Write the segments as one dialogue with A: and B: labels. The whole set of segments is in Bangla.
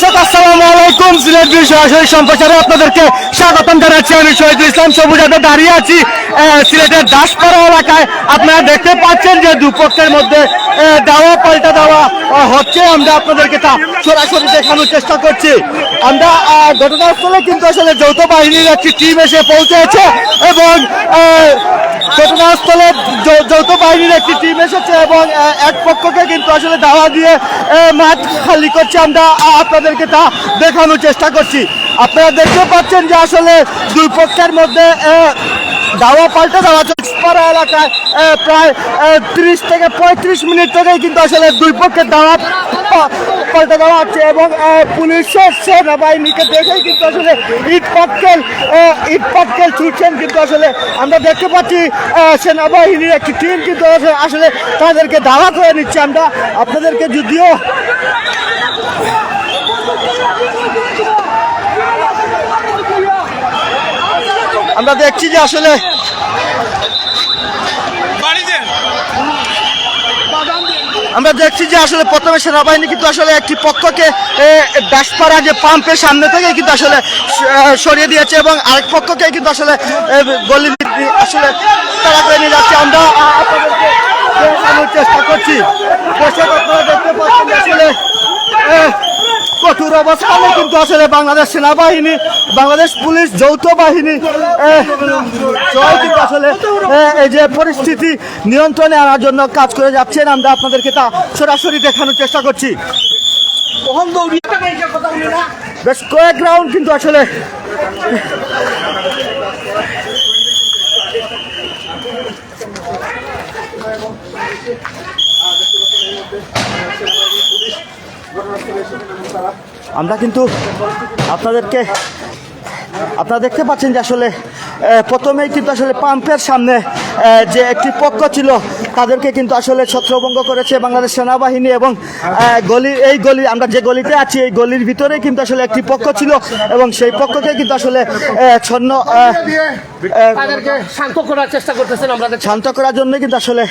A: দর্শক, আসসালামু আলাইকুম। সিলেট সরাসরি সম্প্রচারে আপনাদেরকে স্বাগতম জানাচ্ছি আমি শহীদুল ইসলাম। সবুজাতে দাঁড়িয়ে আছি সিলেটের দাসপাড়া এলাকায়। আপনারা দেখতে পাচ্ছেন যে দুপক্ষের মধ্যে দেওয়া, পাল্টা দেওয়া হচ্ছে। আমরা আপনাদেরকে তা সরাসরি দেখানোর চেষ্টা করছি। আমরা ঘটনাস্থলে কিন্তু আসলে যৌথ বাহিনীর একটি টিম এসে পৌঁছেছে এবং ঘটনাস্থলে যৌথ বাহিনীর একটি টিম এসেছে এবং এক পক্ষকে কিন্তু আসলে দাওয়া দিয়ে মাঠ খালি করছে। আমরা আপনাদেরকে তা দেখানোর চেষ্টা করছি। আপনারা দেখতে পাচ্ছেন যে আসলে দুই পক্ষের মধ্যে দাওয়া পাল্টে দেওয়া চলছে এলাকায় প্রায় ত্রিশ থেকে পঁয়ত্রিশ মিনিট থেকেই কিন্তু আসলে দুই পক্ষের দাওয়া পা- পাল্টে দেওয়া হচ্ছে এবং পুলিশের সেনাবাহিনীকে দেখেই কিন্তু আসলে ইট পাটকেল ইট পাটকেল ছুটছেন কিন্তু আসলে আমরা দেখতে পাচ্ছি সেনাবাহিনীর একটি টিম কিন্তু আসলে- তাদেরকে দাওয়া করে নিচ্ছে আমরা। আপনাদেরকে যদিও আমরা দেখছি যে আসলে আমরা দেখছি যে আসলে প্রথমে সেনাবাহিনী কিন্তু আসলে একটি পক্ষকে ব্যাসপাড়া যে পাম্পের সামনে থেকে কিন্তু আসলে সরিয়ে দিয়েছে এবং আরেক পক্ষকে কিন্তু আসলে গলি আসলে তারা করে নিয়ে যাচ্ছে। আমরা আপনাদেরকে চেষ্টা করছি। দেখতে আসলে অবস্থানে কিন্তু আসলে বাংলাদেশ সেনাবাহিনী, বাংলাদেশ পুলিশ, যৌথ বাহিনী কিন্তু আসলে এই যে পরিস্থিতি নিয়ন্ত্রণে আনার জন্য কাজ করে যাচ্ছেন, আমরা আপনাদেরকে তা সরাসরি দেখানোর চেষ্টা করছি। বেশ কয়েক রাউন্ড কিন্তু আসলে আমরা কিন্তু আপনাদেরকে আপনারা দেখতে পাচ্ছেন যে আসলে প্রথমেই কিন্তু আসলে পাম্পের সামনে যে একটি পক্ষ ছিল তাদেরকে কিন্তু আসলে ছত্রভঙ্গ করেছে বাংলাদেশ সেনাবাহিনী এবং গলি এই গলি আমরা যে গলিতে আছি এই গলির ভিতরে কিন্তু আসলে একটি পক্ষ ছিল এবং সেই পক্ষকে কিন্তু আসলে ছন্ন
B: শান্ত করার চেষ্টা করতেছেন আমরা
A: শান্ত করার জন্য কিন্তু আসলে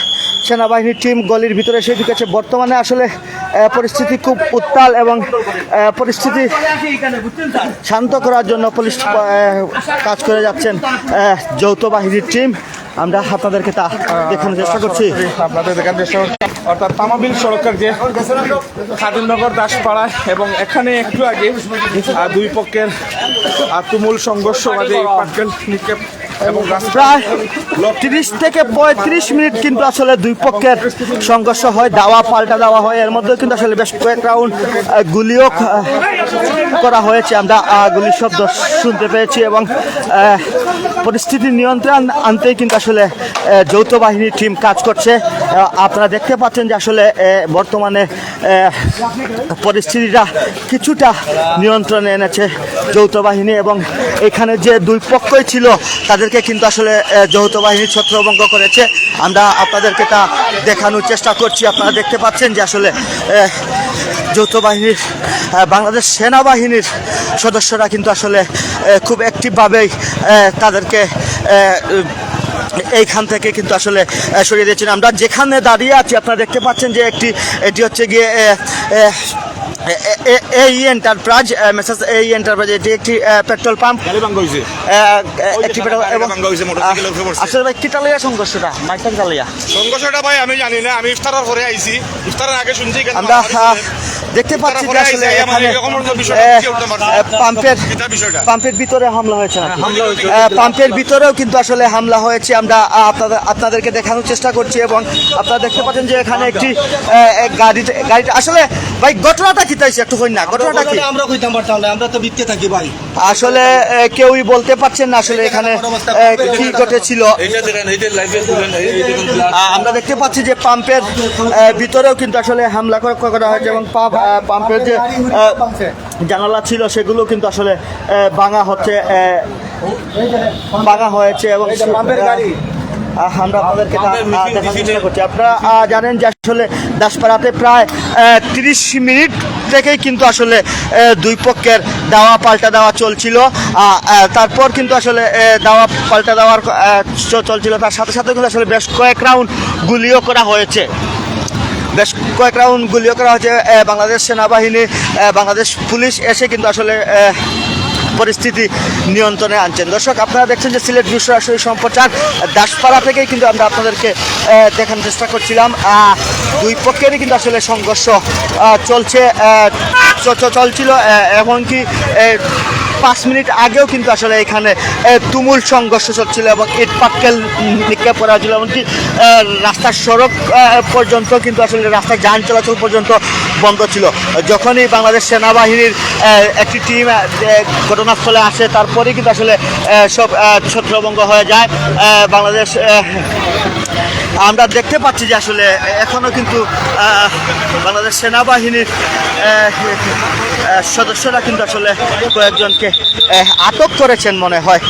A: সেনাবাহিনীর টিম গলির ভিতরে এসে ঢুকেছে। বর্তমানে আসলে পরিস্থিতি খুব উত্তাল এবং পরিস্থিতি শান্ত করার জন্য পুলিশ কাজ করে যাচ্ছেন যৌথ বাহিনীর টিম। আমরা আপনাদেরকে তা দেখানোর চেষ্টা করছি।
C: আপনাদের চেষ্টা করছি। অর্থাৎ তামাবিল সড়কের যে খাদিমনগর দাসপাড়া এবং এখানে একটু আগে দুই পক্ষের তুমুল সংঘর্ষ বাজে পাটকেল নিক্ষেপ এবং
A: প্রায় তিরিশ থেকে পঁয়ত্রিশ মিনিট কিন্তু আসলে দুই পক্ষের সংঘর্ষ হয় দাওয়া পাল্টা দেওয়া হয়। এর মধ্যে কিন্তু আসলে বেশ কয়েক রাউন্ড গুলিও করা হয়েছে। আমরা গুলির শব্দ শুনতে পেয়েছি এবং পরিস্থিতি নিয়ন্ত্রণ আনতেই কিন্তু আসলে যৌথ বাহিনীর টিম কাজ করছে। আপনারা দেখতে পাচ্ছেন যে আসলে বর্তমানে পরিস্থিতিটা কিছুটা নিয়ন্ত্রণে এনেছে। যৌথ বাহিনী এবং এখানে যে দুই পক্ষই ছিল, তাদেরকে কিন্তু আসলে যৌথ বাহিনী ছত্রভঙ্গ করেছে। আমরা আপনাদেরকে তা দেখানোর চেষ্টা করছি। আপনারা দেখতে পাচ্ছেন যে আসলে যৌথ বাহিনীর বাংলাদেশ সেনাবাহিনীর সদস্যরা কিন্তু আসলে খুব অ্যাক্টিভভাবেই তাদেরকে এইখান থেকে কিন্তু আসলে সরিয়ে দিয়েছেন। আমরা যেখানে দাঁড়িয়ে আছি, আপনারা দেখতে পাচ্ছেন যে একটি, এটি হচ্ছে গিয়ে এই এন্টারপ্রাইজ মেসেজ এই এন্টারপ্রাইজ এটি একটি পেট্রোল পাম্প একটি পেট্রোল। আসলে ভাই কিটালিয়া সংঘর্ষটা? মাইটান তালিয়া।
C: সংঘর্ষটা ভাই আমি জানি না আমি ইফতারের পরে আইছি। ইফতারের আগে শুনছি কেন
A: আমরা দেখতে পাচ্ছি যে আসলে এখানে পাম্পের পাম্পের ভিতরে হামলা হয়েছে। আহ, পাম্পের ভিতরেও কিন্তু আসলে হামলা হয়েছে। আমরা আপনাদের আপনাদেরকে দেখানোর চেষ্টা করছি এবং আপনারা দেখতে পাচ্ছেন যে এখানে একটি এক গাড়িটা আসলে ভাই ঘটনাটা কি তাইছে একটু হই না ঘটনাটা কি?
D: আমরা কইতাম পারতাম না আমরা তো বিত্তে থাকি ভাই।
A: আসলে কেউই বলতে পারছেন না আসলে এখানে আহ, কি ঘটেছিল।
C: এইটা দেখেন এই যে লাইভে তুলেন এই এই দেখুন
A: আমরা দেখতে পাচ্ছি যে পাম্পের ভিতরেও কিন্তু আসলে হামলা করা করা হয়েছে এবং পাম্প পাম্পের যে জানালা ছিল সেগুলো কিন্তু আসলে ভাঙা হচ্ছে ভাঙা হয়েছে এবং
D: পাম্পের গাড়ি।
A: আমরা আপনাদেরকে চেষ্টা করছি। আপনারা জানেন যে আসলে দাসপাড়াতে প্রায় তিরিশ মিনিট থেকেই কিন্তু আসলে দুই পক্ষের দাওয়া পাল্টা দেওয়া চলছিল। তারপর কিন্তু আসলে দাওয়া পাল্টা দেওয়ার চলছিল। তার সাথে সাথে কিন্তু আসলে বেশ কয়েক রাউন্ড গুলিও করা হয়েছে। বেশ কয়েক রাউন্ড গুলিও করা হয়েছে বাংলাদেশ সেনাবাহিনী বাংলাদেশ পুলিশ এসে কিন্তু আসলে পরিস্থিতি নিয়ন্ত্রণে আনছেন। দর্শক, আপনারা দেখছেন যে সিলেট বিশ্ব সরাসরি সম্প্রচার, দাসপাড়া থেকেই কিন্তু আমরা আপনাদেরকে দেখানোর চেষ্টা করছিলাম। দুই পক্ষেরই কিন্তু আসলে সংঘর্ষ চলছে চলছিল এমনকি পাঁচ মিনিট আগেও কিন্তু আসলে এখানে তুমুল সংঘর্ষ চলছিল এবং ইট পাটকেল নিক্ষেপ করা হয়েছিল এমনকি রাস্তার সড়ক পর্যন্ত কিন্তু আসলে রাস্তায় যান চলাচল পর্যন্ত বন্ধ ছিল। যখনই বাংলাদেশ সেনাবাহিনীর একটি টিম ঘটনাস্থলে আসে, তারপরেই কিন্তু আসলে সব ছত্রভঙ্গ হয়ে যায়। বাংলাদেশ আমরা দেখতে পাচ্ছি যে আসলে এখনও কিন্তু বাংলাদেশ সেনাবাহিনীর সদস্যরা কিন্তু আসলে কয়েকজনকে আটক করেছেন মনে হয়।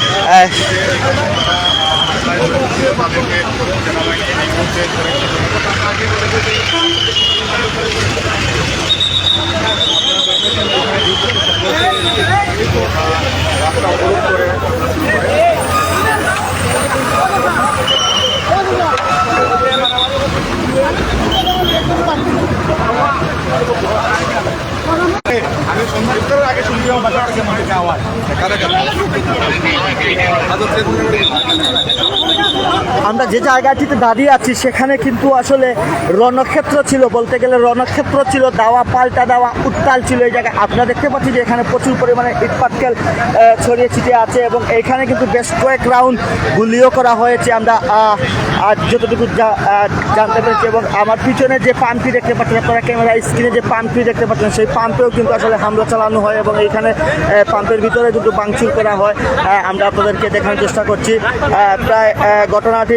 C: সন্ধ্যার আগে শুনছি আমার
A: যে জায়গাটিতে দাঁড়িয়ে আছি, সেখানে কিন্তু আসলে রণক্ষেত্র ছিল। বলতে গেলে রণক্ষেত্র ছিল, দাওয়া পাল্টা দেওয়া উত্তাল ছিল এই জায়গায়। আপনারা দেখতে পাচ্ছি যে এখানে প্রচুর পরিমাণে ইটপাটকেল ছড়িয়ে ছিটিয়ে আছে এবং এখানে কিন্তু বেশ কয়েক রাউন্ড গুলিও করা হয়েছে। আমরা যতটুকু জানতে পেরেছি এবং আমার পিছনে যে পাম্পটি দেখতে পাচ্ছেন, আপনারা ক্যামেরা স্ক্রিনে যে পাম্পটি দেখতে পাচ্ছেন, সেই পাম্পেও কিন্তু আসলে হামলা চালানো হয় এবং এইখানে পাম্পের ভিতরে কিন্তু বাংচুর করা হয়। আমরা আপনাদেরকে দেখানোর চেষ্টা করছি। প্রায় ঘটনাটি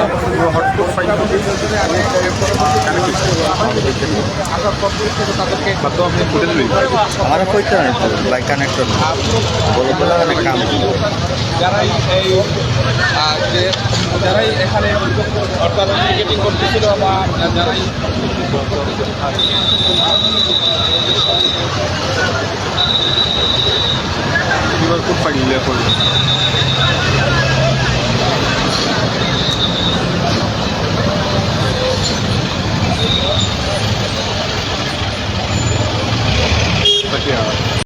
A: আমার করতে লাইক কানেক্টর বলে কাম
C: যারাই এই যে যারাই এখানে অর্থাৎ টিকেটিং করতেছিল বা